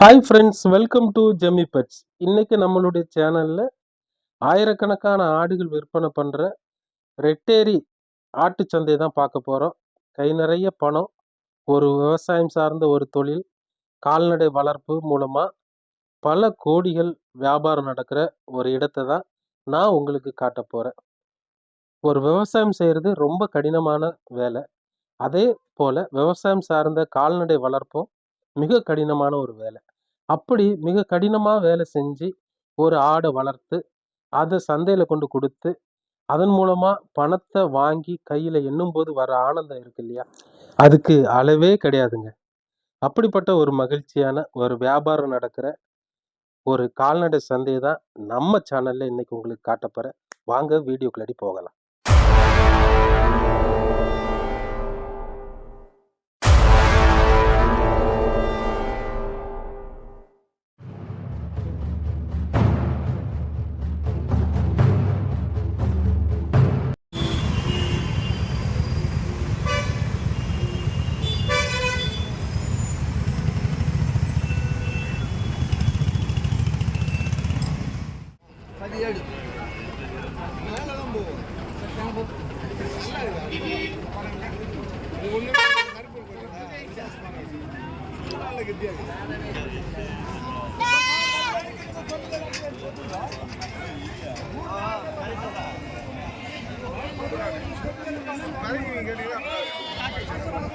Hi friends welcome to Jemi Pets இன்னைக்கு நம்மளுடைய சேனலில் ஆயிரக்கணக்கான ஆடுகள் விற்பனை பண்ணுற ரெட்டேரி ஆட்டு சந்தை தான் பார்க்க போகிறோம் கை நிறைய பணம் ஒரு விவசாயம் சார்ந்த ஒரு தொழில் கால்நடை வளர்ப்பு மூலமாக பல கோடிகள் வியாபாரம் நடக்கிற ஒரு இடத்தை தான் நான் உங்களுக்கு காட்ட போகிறேன் ஒரு விவசாயம் செய்கிறது ரொம்ப கடினமான வேலை. அதே போல் விவசாயம் சார்ந்த கால்நடை வளர்ப்பும் மிக கடினமான ஒரு வேலை. அப்படி மிக கடினமாக வேலை செஞ்சு ஒரு ஆடை வளர்த்து அதை சந்தையில் கொண்டு கொடுத்து அதன் மூலமாக பணத்தை வாங்கி கையில் எண்ணும்போது வர ஆனந்தம் இருக்கு இல்லையா? அதுக்கு அளவே கிடையாதுங்க. அப்படிப்பட்ட ஒரு மகிழ்ச்சியான ஒரு வியாபாரம் நடக்கிற ஒரு கால்நடை சந்தையை தான் நம்ம சேனலில் இன்னைக்கு உங்களுக்கு காட்டப்போகிறேன் வாங்க வீடியோக்குள்ளடி போகலாம். கருப்பு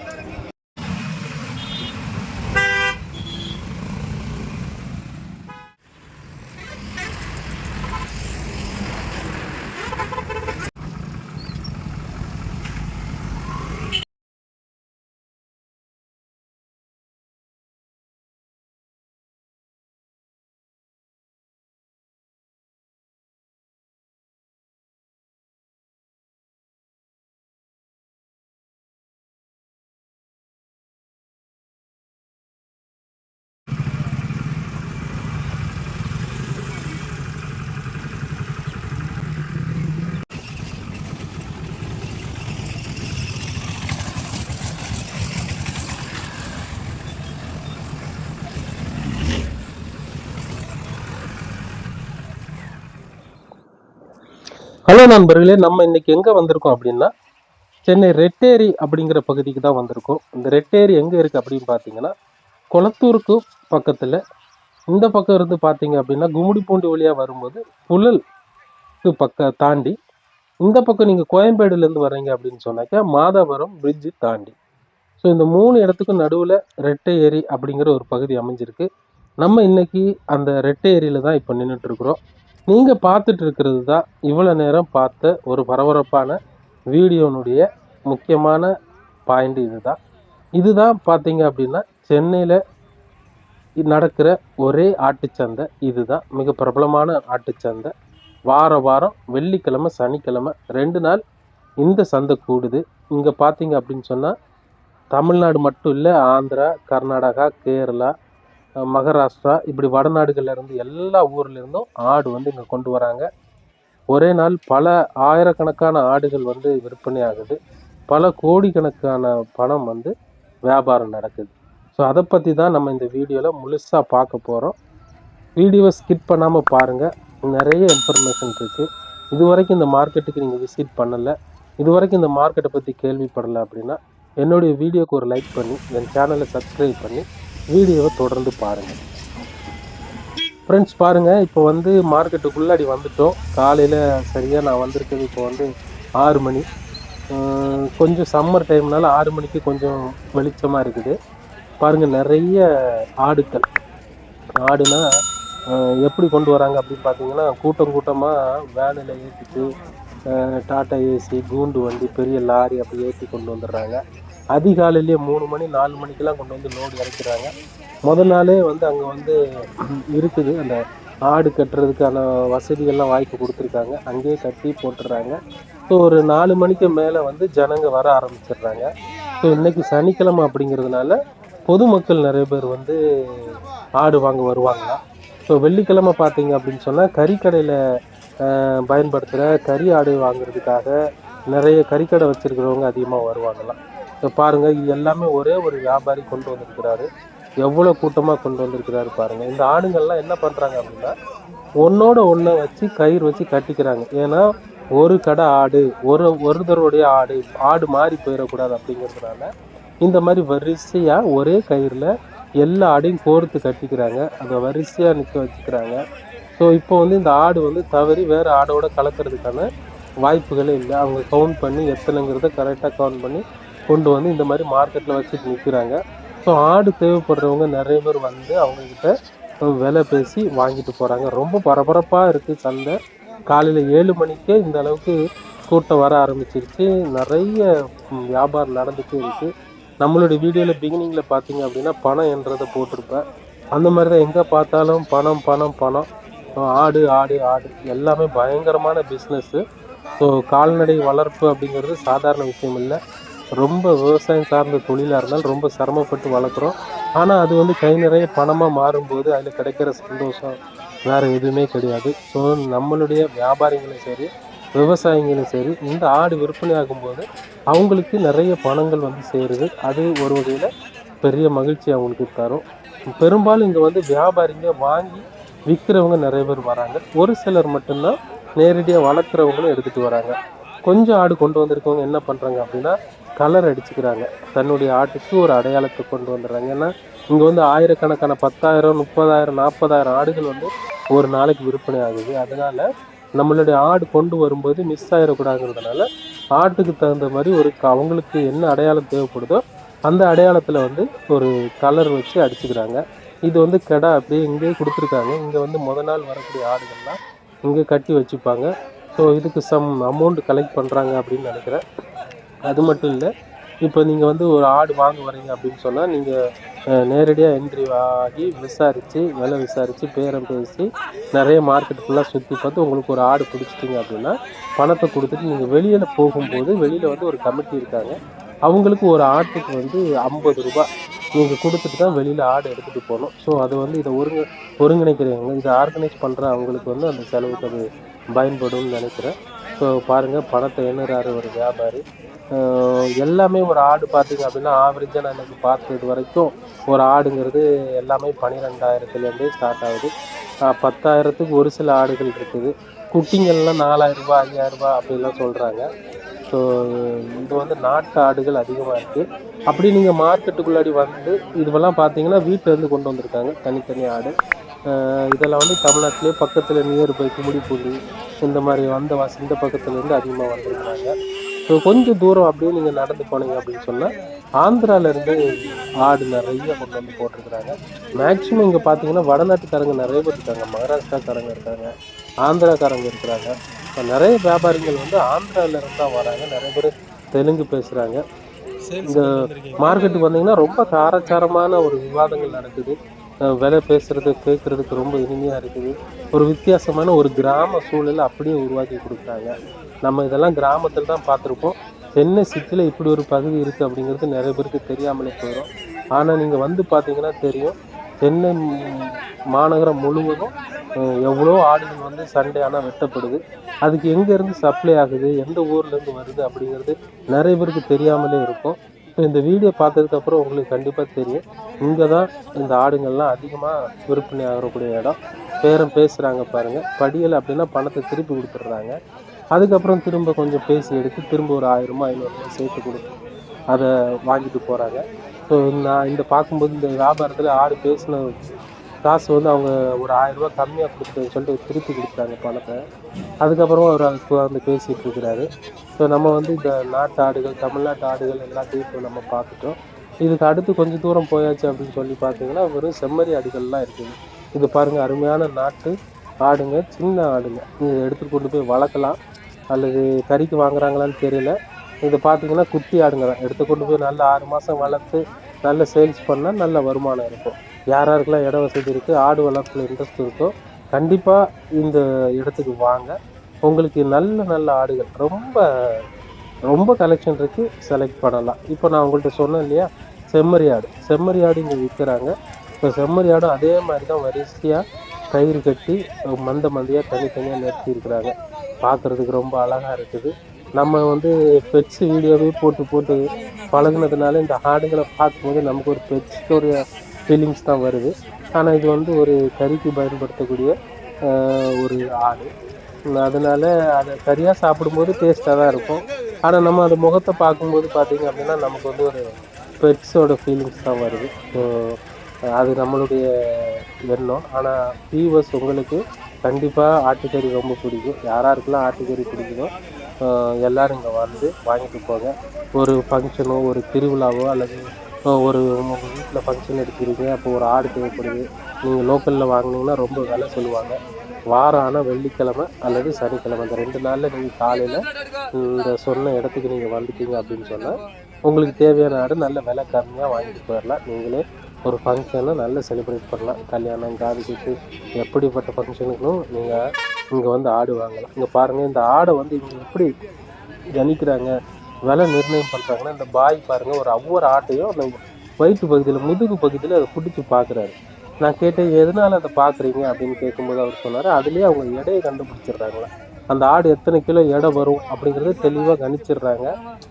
ஹலோ நண்பர்களே நம்ம இன்னைக்கு எங்கே வந்திருக்கோம் அப்படின்னா சென்னை ரெட்டேரி அப்படிங்கிற பகுதிக்கு தான் வந்திருக்கோம். இந்த ரெட்டேரி எங்கே இருக்குது அப்படின்னு பார்த்தீங்கன்னா குளத்தூருக்கு பக்கத்தில். இந்த பக்கம் இருந்து பார்த்தீங்க அப்படின்னா கும்மிடிப்பூண்டி வழியாக வரும்போது புழலுக்கு பக்க தாண்டி இந்த பக்கம் நீங்கள் கோயம்பேடுலேருந்து வர்றீங்க அப்படின்னு சொன்னாக்கா மாதாவரம் பிரிட்ஜு தாண்டி. ஸோ இந்த மூணு இடத்துக்கும் நடுவில் ரெட்டை ஏரி அப்படிங்கிற ஒரு பகுதி அமைஞ்சிருக்கு. நம்ம இன்னைக்கு அந்த ரெட்டை ஏரியில் தான் இப்போ நின்றுட்டுருக்குறோம் நீங்கள் பார்த்துட்டு இருக்கிறது தான் இவ்வளோ நேரம் பார்த்த ஒரு பரபரப்பான வீடியோனுடைய முக்கியமான பாயிண்ட் இதுதான். இதுதான் பார்த்தீங்க அப்படின்னா சென்னையில் நடக்கிற ஒரே ஆட்டுச்சந்தை இதுதான். மிக பிரபலமான ஆட்டுச்சந்தை. வார வாரம் வெள்ளிக்கிழமை சனிக்கிழமை ரெண்டு நாள் இந்த சந்தை கூடுது. இங்கே பார்த்தீங்க அப்படின்னு சொன்னால் தமிழ்நாடு மட்டும் இல்லை ஆந்திரா கர்நாடகா கேரளா மகாராஷ்டிரா இப்படி வடநாடுகள்லேருந்து எல்லா ஊர்லேருந்தும் ஆடு வந்து இங்கே கொண்டு வராங்க. ஒரே நாள் பல ஆயிரக்கணக்கான ஆடுகள் வந்து விற்பனை ஆகுது. பல கோடிக்கணக்கான பணம் வந்து வியாபாரம் நடக்குது. ஸோ அதை பற்றி தான் நம்ம இந்த வீடியோவில் முழுசாக பார்க்க போகிறோம் வீடியோவை ஸ்கிப் பண்ணாமல் பாருங்கள் நிறைய இன்ஃபர்மேஷன் இருக்குது இது வரைக்கும் இந்த மார்க்கெட்டுக்கு நீங்கள் விசிட் பண்ணலை. இது வரைக்கும் இந்த மார்க்கெட்டை பற்றி கேள்விப்படலை அப்படின்னா என்னுடைய வீடியோக்கு ஒரு லைக் பண்ணி என் சேனலை சப்ஸ்கிரைப் பண்ணி வீடியோவை தொடர்ந்து பாருங்கள் ஃப்ரெண்ட்ஸ் பாருங்கள் இப்போ வந்து மார்க்கெட்டுக்குள்ளாடி வந்துட்டோம். காலையில் சரியாக நான் வந்திருக்கிறது இப்போ வந்து ஆறு மணி. கொஞ்சம் சம்மர் டைம்னால ஆறு மணிக்கு கொஞ்சம் வெளிச்சமாக இருக்குது. பாருங்கள் நிறைய ஆடுகள். ஆடுனா எப்படி கொண்டு வராங்க அப்படின்னு பார்த்தீங்கன்னா கூட்டம் கூட்டமாக வேனில் ஏற்றிட்டு டாட்டா ஏசி கூண்டு வண்டி பெரிய லாரி அப்படி ஏற்றி கொண்டு வந்துடுறாங்க. அதிகாலையிலேயே மூணு மணி நாலு மணிக்கெல்லாம் கொண்டு வந்து லோடு இறக்கிறாங்க. முதல் நாளே வந்து அங்கே வந்து இருக்குது. அந்த ஆடு கட்டுறதுக்கான வசதிகள்லாம் வாய்ப்பு கொடுத்துருக்காங்க. அங்கேயே கட்டி போட்டுடுறாங்க ஸோ ஒரு நாலு மணிக்கு மேலே வந்து ஜனங்க வர ஆரம்பிச்சிடுறாங்க. ஸோ இன்றைக்கி சனிக்கிழமை அப்படிங்கிறதுனால பொதுமக்கள் நிறைய பேர் வந்து ஆடு வாங்க வருவாங்களாம் ஸோ வெள்ளிக்கிழமை பார்த்தீங்க அப்படின்னு சொன்னால் கறிக்கடையில் பயன்படுத்துகிற கறி ஆடு வாங்குறதுக்காக நிறைய கறிக்கடை வச்சுருக்கிறவங்க அதிகமாக வருவாங்களாம். இப்போ பாருங்கள் இது எல்லாமே ஒரே ஒரு வியாபாரி கொண்டு வந்திருக்கிறாரு. எவ்வளோ கூட்டமாக கொண்டு வந்திருக்கிறாரு பாருங்கள் இந்த ஆடுங்கள்லாம் என்ன பண்ணுறாங்க அப்படின்னா ஒன்றோட ஒன்றை வச்சு கயிறு வச்சு கட்டிக்கிறாங்க. ஏன்னா ஒரு கடை ஆடு ஒரு ஒருத்தருடைய ஆடு ஆடு மாறி போயிடக்கூடாது அப்படிங்கிறதுனால இந்த மாதிரி வரிசையாக ஒரே கயிறில் எல்லா ஆடையும் கோர்த்து கட்டிக்கிறாங்க. அதை வரிசையாக நிற்க வச்சுக்கிறாங்க. ஸோ இப்போ வந்து இந்த ஆடு வந்து தவறி வேறு ஆடோட கலக்கிறதுக்கான வாய்ப்புகளே இல்லை. அவங்க கவுண்ட் பண்ணி எத்தனைங்கிறத கரெக்டாக கவுண்ட் பண்ணி கொண்டு வந்து இந்த மாதிரி மார்க்கெட்டில் வச்சுட்டு நிற்கிறாங்க ஸோ ஆடு தேவைப்படுறவங்க நிறைய பேர் வந்து அவங்கக்கிட்ட விலை பேசி வாங்கிட்டு போகிறாங்க ரொம்ப பரபரப்பாக இருக்குது சந்தை. காலையில் ஏழு மணிக்கே இந்த அளவுக்கு கூட்டம் வர ஆரம்பிச்சிருச்சு. நிறைய வியாபாரம் நடந்துகிட்டே இருக்குது நம்மளுடைய வீடியோவில் பிகினிங்கில் பார்த்தீங்க அப்படின்னா பணம் என்றதை போட்டிருப்பேன். அந்த மாதிரி தான் எங்கே பார்த்தாலும் பணம் பணம் பணம். ஆடு ஆடு ஆடு. எல்லாமே பயங்கரமான பிஸ்னஸ்ஸு ஸோ கால்நடை வளர்ப்பு அப்படிங்கிறது சாதாரண விஷயம் இல்லை. ரொம்ப விவசாயம் சார்ந்த தொழிலாக இருந்தாலும் ரொம்ப சிரமப்பட்டு வளர்க்குறோம். ஆனால் அது வந்து கை நிறைய பணமாக மாறும்போது அதில் கிடைக்கிற சந்தோஷம் வேறு எதுவுமே கிடையாது. ஸோ நம்மளுடைய வியாபாரிகளும் சரி விவசாயிகளும் சரி இந்த ஆடு விற்பனை ஆகும்போது அவங்களுக்கு நிறைய பணங்கள் வந்து சேருது. அது ஒரு வகையில் பெரிய மகிழ்ச்சி அவங்களுக்கு தரும். பெரும்பாலும் இங்கே வந்து வியாபாரிங்க வாங்கி விற்கிறவங்க நிறைய பேர் வராங்க. ஒரு சிலர் மட்டும்தான் நேரடியாக வளர்க்குறவங்களும் எடுத்துகிட்டு வராங்க. கொஞ்சம் ஆடு கொண்டு வந்திருக்கவங்க என்ன பண்ணுறாங்க அப்படின்னா கலர் அடிச்சுக்கிறாங்க. தன்னுடைய ஆட்டுக்கு ஒரு அடையாளத்தை கொண்டு வந்துடுறாங்க. ஏன்னா இங்கே வந்து ஆயிரக்கணக்கான பத்தாயிரம் முப்பதாயிரம் நாற்பதாயிரம் ஆடுகள் வந்து ஒரு நாளைக்கு விற்பனை ஆகுது. அதனால நம்மளுடைய ஆடு கொண்டு வரும்போது மிஸ் ஆகிடக்கூடாதுங்கிறதுனால ஆட்டுக்கு தகுந்த மாதிரி ஒரு க- அவங்களுக்கு என்ன அடையாளம் தேவைப்படுதோ அந்த அடையாளத்தில் வந்து ஒரு கலர் வச்சு அடிச்சுக்கிறாங்க. இது வந்து கெடா அப்படியே இங்கேயே கொடுத்துருக்காங்க. இங்கே வந்து முத நாள் வரக்கூடிய ஆடுகள்லாம் இங்கே கட்டி வச்சுப்பாங்க. ஸோ இதுக்கு சம் அமௌண்ட் கலெக்ட் பண்ணுறாங்க அப்படின்னு நினைக்கிறேன். அது மட்டும் இல்லை இப்போ நீங்கள் வந்து ஒரு ஆடு வாங்க வரீங்க அப்படின்னு சொன்னால் நீங்கள் நேரடியாக என்ட்ரி ஆகி விசாரித்து விலை விசாரித்து பேரம் பேசி நிறைய மார்க்கெட் ஃபுல்லாக சுற்றி பார்த்து உங்களுக்கு ஒரு ஆடு பிடிச்சிட்டிங்க அப்படின்னா பணத்தை கொடுத்துட்டு நீங்கள் வெளியில் போகும்போது வெளியில் வந்து ஒரு கமிட்டி இருக்காங்க. அவங்களுக்கு ஒரு ஆட்டுக்கு வந்து ஐம்பது ரூபாய் நீங்கள் கொடுத்துட்டு தான் வெளியில் ஆடு எடுத்துகிட்டு போகணும். ஸோ அது வந்து இதை ஒருங்க ஒருங்கிணைக்கிறவங்க இதை ஆர்கனைஸ் பண்ணுற அவங்களுக்கு வந்து அந்த செலவுக்கு அது பயன்படும்னு நினைக்கிறேன். ஸோ பாருங்கள் பணத்தை எண்ணுறாரு ஒரு வியாபாரி. எல்லாமே ஒரு ஆடு பார்த்தீங்க அப்படின்னா ஆவரேஜாக நான் எனக்கு பார்த்தது வரைக்கும் ஒரு ஆடுங்கிறது எல்லாமே பன்னிரெண்டாயிரத்துலேருந்தே ஸ்டார்ட் ஆகுது. பத்தாயிரத்துக்கு ஒரு சில ஆடுகள் இருக்குது. குட்டிங்கள்லாம் நாலாயிரரூபா ஐயாயிரரூபா ஐயாயிரம் ரூபாய் அப்படிலாம் சொல்கிறாங்க ஸோ இது வந்து நாட்டு ஆடுகள் அதிகமாக இருக்குது அப்படி நீங்கள் மார்க்கெட்டுக்குள்ளாடி வந்து இதுவெல்லாம் பார்த்தீங்கன்னா வீட்டில் இருந்து கொண்டு வந்திருக்காங்க. தனித்தனி ஆடு. இதெல்லாம் வந்து தமிழ்நாட்டிலே பக்கத்தில் நியர் பை இந்த மாதிரி வந்த வாசி இந்த பக்கத்துலேருந்து அதிகமாக வந்திருக்கிறாங்க. ஸோ கொஞ்சம் தூரம் அப்படியே நீங்கள் நடந்து போனீங்க அப்படின்னு சொன்னால் ஆந்திராவிலேருந்து ஆடு நிறைய கொண்டு வந்து போட்டிருக்கிறாங்க. மேக்ஸிமம் இங்கே பார்த்தீங்கன்னா வடநாட்டுக்காரங்க நிறைய பேர் இருக்காங்க. மகாராஷ்டிராக்காரங்க இருக்காங்க. ஆந்திராக்காரங்க இருக்கிறாங்க. இப்போ நிறைய வியாபாரிகள் வந்து ஆந்திராவில இருந்து தான் வராங்க. நிறைய பேர் தெலுங்கு பேசுகிறாங்க இந்த மார்க்கெட்டுக்கு வந்தீங்கன்னா ரொம்ப காரச்சாரமான ஒரு விவாதங்கள் நடக்குது. விலை பேசுறது கேட்குறதுக்கு ரொம்ப இனிமையாக இருக்குது. ஒரு வித்தியாசமான ஒரு கிராம சூழலை அப்படியே உருவாக்கி கொடுக்குறாங்க. நம்ம இதெல்லாம் கிராமத்தில் தான் பார்த்துருப்போம். சென்னை சிட்டியில் இப்படி ஒரு பகுதி இருக்குது அப்படிங்கிறது நிறைய பேருக்கு தெரியாமலே போயிடும் ஆனால் நீங்கள் வந்து பார்த்தீங்கன்னா தெரியும். சென்னை மாநகரம் முழுவதும் எவ்வளோ ஆடுகள் வந்து சண்டே ஆனால் வெட்டப்படுது. அதுக்கு எங்கேருந்து சப்ளை ஆகுது எந்த ஊர்லேருந்து வருது அப்படிங்கிறது நிறைய பேருக்கு தெரியாமலே இருக்கும். இப்போ இந்த வீடியோ பார்த்ததுக்கப்புறம் உங்களுக்கு கண்டிப்பாக தெரியும். இங்கே தான் இந்த ஆடுங்கள்லாம் அதிகமாக விற்பனை ஆகக்கூடிய இடம். பேரம் பேசுகிறாங்க பாருங்கள் படியல் அப்படின்னா பணத்தை திருப்பி கொடுத்துட்றாங்க. அதுக்கப்புறம் திரும்ப கொஞ்சம் பேசி எடுத்து திரும்ப ஒரு ஆயிரமோ ஐநூறுரூவா சேர்த்து கொடுத்து அதை வாங்கிட்டு போகிறாங்க ஸோ நான் இந்த பார்க்கும்போது இந்த வியாபாரத்தில் ஆடு பேசின காசு வந்து அவங்க ஒரு ஆயிரரூபா கம்மியாக கொடுத்துன்னு சொல்லிட்டு திருப்பி கொடுத்தாங்க பணத்தை. அதுக்கப்புறம் அவர் அது வந்து பேசிகிட்டு இருக்கிறாரு. ஸோ நம்ம வந்து இந்த நாட்டு ஆடுகள் தமிழ்நாட்டு ஆடுகள் எல்லாத்தையும் இப்போ நம்ம பார்த்துட்டோம். இதுக்கு அடுத்து கொஞ்சம் தூரம் போயாச்சு அப்படின்னு சொல்லி பார்த்தீங்கன்னா வெறும் செம்மறி ஆடுகள்லாம் இருக்குது. இது பாருங்கள் அருமையான நாட்டு ஆடுங்க சின்ன ஆடுங்க. இதை எடுத்துகிட்டு கொண்டு போய் வளர்க்கலாம். அல்லது கறிக்கு வாங்குறாங்களான்னு தெரியல. இது பார்த்தீங்கன்னா குட்டி ஆடுங்க தான். எடுத்து கொண்டு போய் நல்ல ஆறு மாதம் வளர்த்து நல்ல சேல்ஸ் பண்ணால் நல்ல வருமானம் இருக்கும். யார் யாருக்கெல்லாம் இட வசதி இருக்குது ஆடு வளர்ப்பில் இன்ட்ரெஸ்ட் இருக்கோ கண்டிப்பாக இந்த இடத்துக்கு வாங்க. உங்களுக்கு நல்ல நல்ல ஆடுகள் ரொம்ப ரொம்ப கலெக்ஷன் இருக்குது செலக்ட் பண்ணலாம். இப்போ நான் உங்கள்கிட்ட சொன்னேன் இல்லையா செம்மறி ஆடு. செம்மறி ஆடு இங்கே விற்கிறாங்க. இப்போ செம்மறி ஆடும் அதே மாதிரி தான் வரிசையாக கயிறு கட்டி மந்த மந்தையாக தனித்தனியாக நிறுத்தியிருக்கிறாங்க பார்க்குறதுக்கு ரொம்ப அழகாக இருக்குது. நம்ம வந்து பெட்ஸ் வீடியோவே போட்டு போட்டு பழகுனதுனால இந்த ஆடுகளை பார்க்கும்போது நமக்கு ஒரு பெட்ஸோடைய ஃபீலிங்ஸ் தான் வருது. ஆனால் இது வந்து ஒரு கறிக்கு பயன்படுத்தக்கூடிய ஒரு ஆடு. அதனால அதை கறியாக சாப்பிடும்போது டேஸ்ட்டாக தான் இருக்கும். ஆனால் நம்ம அது முகத்தை பார்க்கும்போது பார்த்திங்க அப்படின்னா நமக்கு வந்து ஒரு பெட்ஸோட ஃபீலிங்ஸ் தான் வருது. ஸோ அது நம்மளுடைய எண்ணம். ஆனால் வியூவர்ஸ் உங்களுக்கு கண்டிப்பாக ஆட்டுக்கறி ரொம்ப பிடிக்கும். யாராருக்கெல்லாம் ஆட்டுக்கறி பிடிக்குதோ எல்லோரும் இங்கே வந்து வாங்கிட்டு போங்க. ஒரு ஃபங்க்ஷனோ ஒரு திருவிழாவோ அல்லது ஒரு உங்கள் வீட்டில் ஃபங்க்ஷன் எடுக்கிறீங்க அப்போ ஒரு ஆடு தேவைப்படுது நீங்கள் லோக்கலில் வாங்கினீங்கன்னா ரொம்ப விலை சொல்லுவாங்க. வாரம் ஆனால் வெள்ளிக்கிழமை அல்லது சனிக்கிழமை இந்த ரெண்டு நாளில் நீங்கள் காலையில் இந்த சொன்ன இடத்துக்கு நீங்கள் வந்துட்டீங்க அப்படின்னு சொன்னால் உங்களுக்கு தேவையான ஆடு நல்ல விலை கம்மியாக வாங்கிட்டு போயிடலாம். நீங்களே ஒரு ஃபங்க்ஷனை நல்லா செலிப்ரேட் பண்ணலாம். கல்யாணம் காது குத்து எப்படிப்பட்ட ஃபங்க்ஷனுக்கும் நீங்கள் இங்கே வந்து ஆடு வாங்கலாம். இங்கே பாருங்கள் இந்த ஆடை வந்து இவங்க எப்படி கணிக்கிறாங்க விலை நிர்ணயம் பண்ணுறாங்கன்னா இந்த பாய் பாருங்கள் ஒரு ஒவ்வொரு ஆட்டையும் அந்த வயிற்று பகுதியில் முதுகு பகுதியில் அதை பிடிச்சி பார்க்குறாரு நான் கேட்டேன் எதனால் அதை பார்க்குறீங்க அப்படின்னு கேட்கும்போது அவர் சொன்னார் அதுலேயே அவங்க எடையை கண்டுபிடிச்சிடுறாங்களா அந்த ஆடு எத்தனை கிலோ எடை வரும் அப்படிங்கிறத தெளிவாக கணிச்சிடுறாங்க.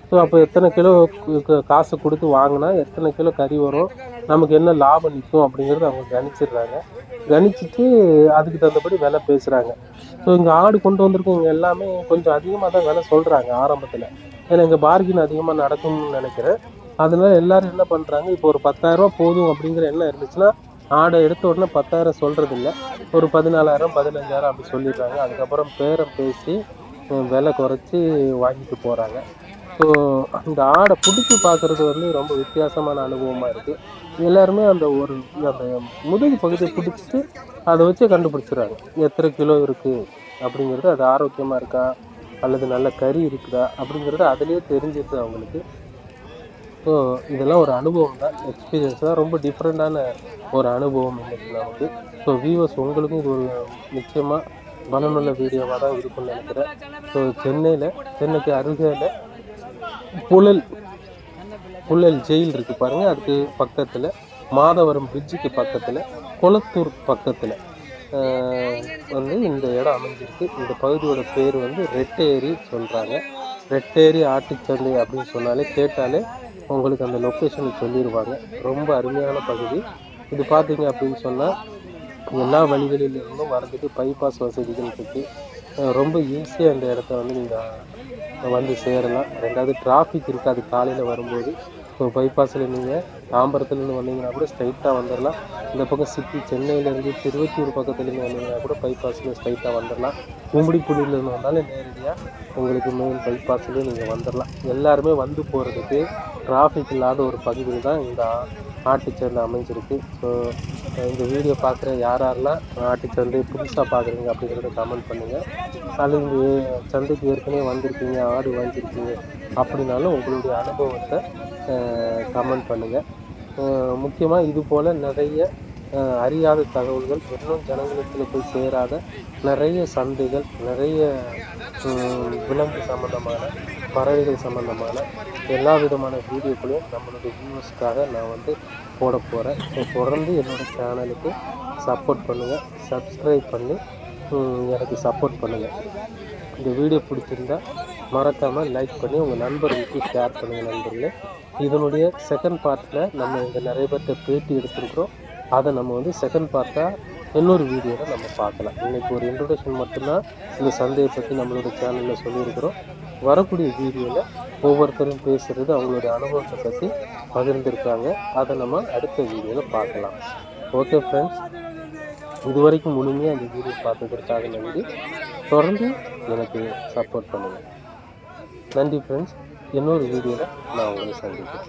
ஸோ அப்போ எத்தனை கிலோ காசு கொடுத்து வாங்கினா எத்தனை கிலோ கறி வரும் நமக்கு என்ன லாபம் நிற்கும் அப்படிங்கிறத அவங்க கணிச்சிடுறாங்க. கணிச்சிட்டு அதுக்கு தகுந்தபடி விலை பேசுகிறாங்க ஸோ இங்கே ஆடு கொண்டு வந்திருக்கவங்க எல்லாமே கொஞ்சம் அதிகமாக தான் விலை சொல்கிறாங்க ஆரம்பத்தில். ஏன்னா இங்கே பார்கின் அதிகமாக நடக்கும்னு நினைக்கிறேன். அதனால எல்லாரும் என்ன பண்ணுறாங்க இப்போ ஒரு பத்தாயிரரூபா போதும் அப்படிங்கிற எண்ணம் இருந்துச்சுன்னா ஆடை எடுத்த உடனே பத்தாயிரம் சொல்கிறது இல்லை ஒரு பதினாலாயிரம் பதினஞ்சாயிரம் அப்படி சொல்லிடுறாங்க. அதுக்கப்புறம் பேரம் பேசி விலை குறைச்சி வாங்கிட்டு போகிறாங்க ஸோ அந்த ஆடை பிடிச்சி பார்க்குறது வந்து ரொம்ப வித்தியாசமான அனுபவமாக இருக்குது எல்லாருமே அந்த ஒரு அந்த முதுகு பகுதியை பிடிச்சிட்டு அதை வச்சு கண்டுபிடிச்சிடுறாங்க. எத்தனை கிலோ இருக்குது அப்படிங்கிறது அது ஆரோக்கியமாக இருக்கா? அல்லது நல்ல கறி இருக்குதா? அப்படிங்கிறது அதுலேயே தெரிஞ்சிருது அவங்களுக்கு. ஸோ இதெல்லாம் ஒரு அனுபவம் தான். எக்ஸ்பீரியன்ஸ் தான். ரொம்ப டிஃப்ரெண்ட்டான ஒரு அனுபவம் இன்னைக்கு நமக்கு. ஸோ வியூவர்ஸ் உங்களுக்கும் இது ஒரு நிச்சயமாக பலனுள்ள வீடியோவாக தான் இருக்கும்னு நினைக்கிறேன். ஸோ சென்னையில் சென்னைக்கு அருகில் புழல் புழல் ஜெயில் இருக்குது பாருங்கள் அதுக்கு பக்கத்தில். மாதவரம் பிரிட்ஜுக்கு பக்கத்தில் குளத்தூர் பக்கத்தில். வந்து இந்த இடம் அமைஞ்சிருக்கு. இந்த பகுதியோட பேர் வந்து ரெட்டேரி சொல்கிறாங்க ரெட்டேரி ஆட்டுச்சந்தை அப்படின்னு சொன்னாலே கேட்டாலே உங்களுக்கு அந்த லொக்கேஷன் சொல்லிடுவாங்க ரொம்ப அருமையான பகுதி. இது பார்த்தீங்க அப்படின்னு சொன்னால் எல்லா வழிகளிலிருந்தும் வரதுக்கு பைபாஸ் வசதிகள் இருக்குது ரொம்ப ஈஸியாக இந்த இடத்த வந்து நீங்கள் வந்து சேரலாம். ரெண்டாவது டிராஃபிக் இருக்காது. காலையில் வரும்போது. இப்போ பைபாஸில் நீங்கள் தாம்பரத்துலேருந்து வந்தீங்கன்னா கூட ஸ்ட்ரைட்டாக வந்துடலாம் இந்த பக்கம் சிட்டி சென்னையிலேருந்து திருவத்தூர் பக்கத்துலேருந்து வந்தீங்கன்னா கூட பைபாஸில் ஸ்ட்ரைட்டாக வந்துடலாம் கும்படிப்புடியிலேருந்து வந்தாலும் நேரடியாக உங்களுக்கு மெயின் பைபாஸ்லேயே நீங்கள் வந்துடலாம் எல்லாருமே வந்து போகிறதுக்கு டிராஃபிக் இல்லாத ஒரு பகுதியில் தான் இந்த ஆட்டுச்சந்தை அமைஞ்சிருக்கு. ஸோ இந்த வீடியோ பார்க்குற யார் யாரெல்லாம் ஆட்டுச்சந்தை புதுசாக பார்க்குறீங்க அப்படிங்கிறத கமெண்ட் பண்ணுங்கள் அது இந்த சந்தைக்கு ஏற்கனவே வந்திருக்கீங்க ஆடு வாங்கியிருக்கீங்க அப்படின்னாலும் உங்களுடைய அனுபவத்தை கமெண்ட் பண்ணுங்கள் முக்கியமாக இது போல் நிறைய அறியாத தகவல்கள் இன்னும் ஜனங்களுக்கு போய் சேராத நிறைய சந்தைகள் நிறைய விலங்கு சம்மந்தமான பறவைகள் சம்மந்தமான எல்லா விதமான வீடியோக்களையும் நம்மளுடைய வியூவர்ஸ்க்காக நான் வந்து போட போகிறேன் ஸோ தொடர்ந்து என்னோடய சேனலுக்கு சப்போர்ட் பண்ணுங்கள் சப்ஸ்கிரைப் பண்ணி எனக்கு சப்போர்ட் பண்ணுங்கள் இந்த வீடியோ பிடிச்சிருந்தா மறக்காமல் லைக் பண்ணி உங்கள் நண்பர்களுக்கு ஷேர் பண்ணுங்கள் நண்பர்களே. இதனுடைய செகண்ட் பார்ட்டில் நம்ம இங்கே நிறைய பேர்கிட்ட பேட்டி எடுத்துருக்கிறோம். அதை நம்ம வந்து செகண்ட் பார்ட்டாக இன்னொரு வீடியோவில் நம்ம பார்க்கலாம். இன்றைக்கி ஒரு இன்ட்ரொடக்ஷன் மட்டும்தான். இந்த சந்தையை பற்றி நம்மளோட சேனலில் சொல்லியிருக்கிறோம். வரக்கூடிய வீடியோவில் ஒவ்வொருத்தரும் பேசுகிறது அவங்களுடைய அனுபவத்தை பற்றி பகிர்ந்துருக்காங்க. அதை நம்ம அடுத்த வீடியோவில் பார்க்கலாம். ஓகே ஃப்ரெண்ட்ஸ் இதுவரைக்கும் முழுமையாக அந்த வீடியோ பார்த்ததற்காக நன்றி. தொடர்ந்து எனக்கு சப்போர்ட் பண்ணுங்கள் நன்றி ஃப்ரெண்ட்ஸ் இன்னொரு வீடியோவில் நான் உங்களை சந்திக்கிறேன்.